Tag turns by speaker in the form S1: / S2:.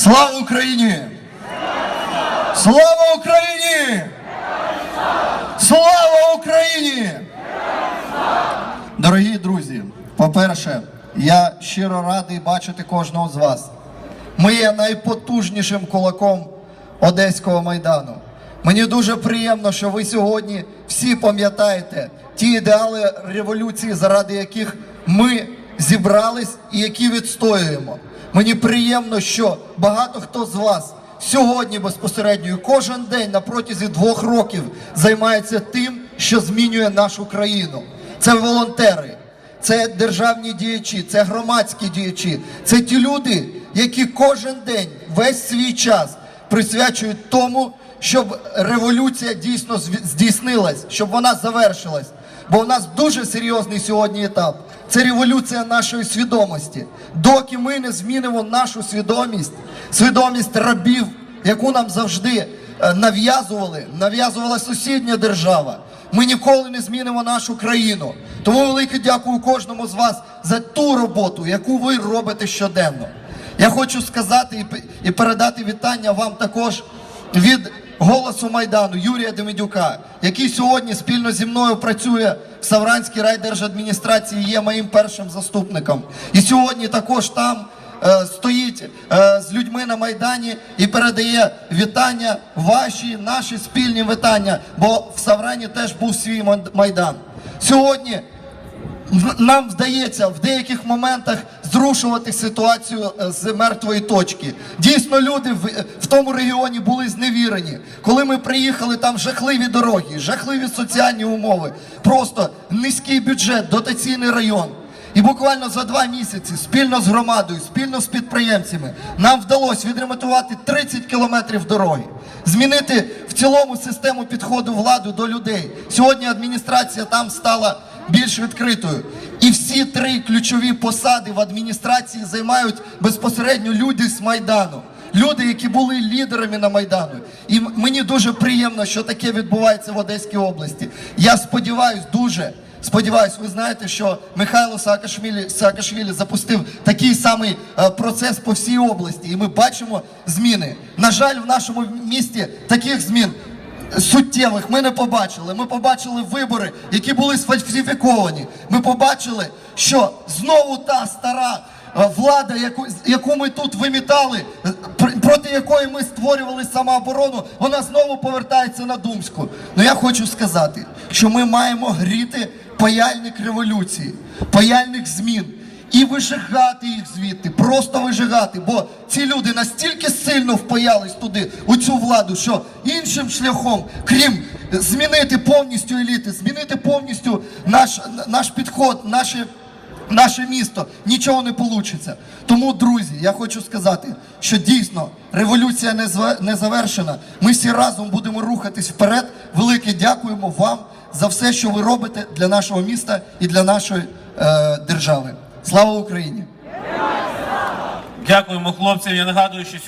S1: Слава Україні! Слава Україні! Слава Україні! Дорогі друзі, по-перше, я щиро радий бачити кожного з вас. Ми є найпотужнішим кулаком Одеського майдану. Мені дуже приємно, що ви сьогодні всі пам'ятаєте ті ідеали революції, заради яких ми зібрались і які відстоюємо. Мені приємно, що багато хто з вас сьогодні безпосередньо кожен день на протязі двох років займається тим, що змінює нашу країну. Це волонтери, це державні діячі, це громадські діячі, це ті люди, які кожен день весь свій час присвячують тому, щоб революція дійсно здійснилась, щоб вона завершилась. Бо у нас дуже серйозний сьогодні етап. Це революція нашої свідомості. Доки ми не змінимо нашу свідомість, свідомість рабів, яку нам завжди е, нав'язували, нав'язувала сусідня держава. Ми ніколи не змінимо нашу країну. Тому велике дякую кожному з вас за ту роботу, яку ви робите щоденно. Я хочу сказати і передати вітання вам також від голосу Майдану Юрія Демидюка, який сьогодні спільно зі мною працює в Савранській райдержадміністрації, є моїм першим заступником. І сьогодні також там е, стоїть е, з людьми на Майдані і передає вітання, ваші, наші спільні вітання, бо в Саврані теж був свій майдан. Сьогодні нам вдається в деяких моментах зрушувати ситуацію е, з мертвої точки. Дійсно, люди в, в тому регіоні були зневірені. Коли ми приїхали, там жахливі дороги, жахливі соціальні умови, просто низький бюджет, дотаційний район. І буквально за два місяці спільно з громадою, спільно з підприємцями, нам вдалося відремонтувати 30 кілометрів дороги, змінити в цілому систему підходу влади до людей. Сьогодні адміністрація там стала більш відкритою. І всі три ключові посади в адміністрації займають безпосередньо люди з Майдану. Люди, які були лідерами на Майдану. І мені дуже приємно, що таке відбувається в Одеській області. Я сподіваюсь, дуже сподіваюсь, ви знаєте, що Михайло Саакашвілі, Саакашвілі запустив такий самий е, процес по всій області. І ми бачимо зміни. На жаль, в нашому місті таких змін суттєвих ми не побачили. Ми побачили вибори, які були сфальсифіковані. Ми побачили, що знову та стара е, влада, яку, яку ми тут вимітали, е, пр- проти якої ми створювали самооборону, вона знову повертається на Думську. Ну я хочу сказати, що ми маємо гріти паяльник революції, паяльник змін і вижигати їх звідти, просто вижигати. Бо ці люди настільки сильно впаялись туди, у цю владу, що іншим шляхом, крім змінити повністю еліти, змінити повністю наш, наш підход, наші. Наше місто нічого не вийде. Тому, друзі, я хочу сказати, що дійсно революція не завершена. Ми всі разом будемо рухатись вперед. Велике дякуємо вам за все, що ви робите для нашого міста і для нашої е, держави. Слава Україні!
S2: Дякуємо хлопцям. Я нагадую, що